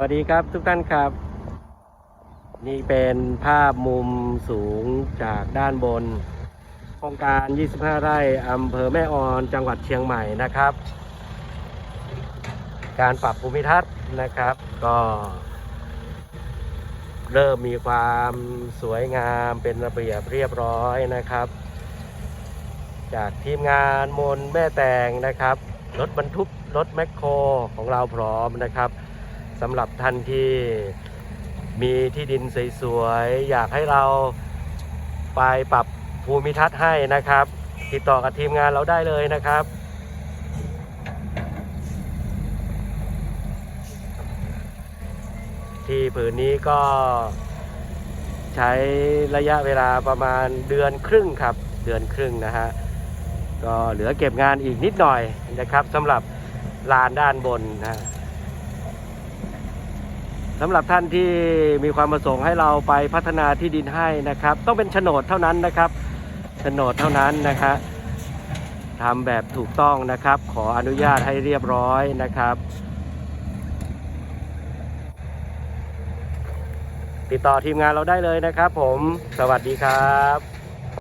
วัสดีครับทุกท่านครับ นี่เป็นภาพมุมสูงจากด้านบน โครงการ 25 ไร่อำเภอแม่ออนจังหวัดเชียงใหม่นะครับ การปรับภูมิทัศน์นะครับ ก็ เริ่มมีความสวยงามเป็นระเบียบเรียบร้อยนะครับ จากทีมงานมนแม่แตงนะครับรถบรรทุกรถแมคโครของเราพร้อมนะครับ สำหรับท่านที่มีที่ดินสวยๆ อยากให้เราไปปรับภูมิทัศน์ให้นะครับ ติดต่อกับทีมงานเราได้เลยนะครับ ที่ผืนนี้ก็ใช้ระยะเวลาประมาณเดือนครึ่งครับ เดือนครึ่งนะฮะ ก็เหลือเก็บงานอีกนิดหน่อยนะครับสำหรับลานด้านบนนะ สำหรับท่านที่มีความประสงค์ให้เราไปพัฒนาที่ดินให้นะครับ ต้องเป็นโฉนดเท่านั้นนะครับโฉนดเท่านั้นนะครับทำแบบถูกต้องนะครับ ขออนุญาตให้เรียบร้อยนะครับ ติดต่อทีมงานเราได้เลยนะครับ ผมสวัสดีครับ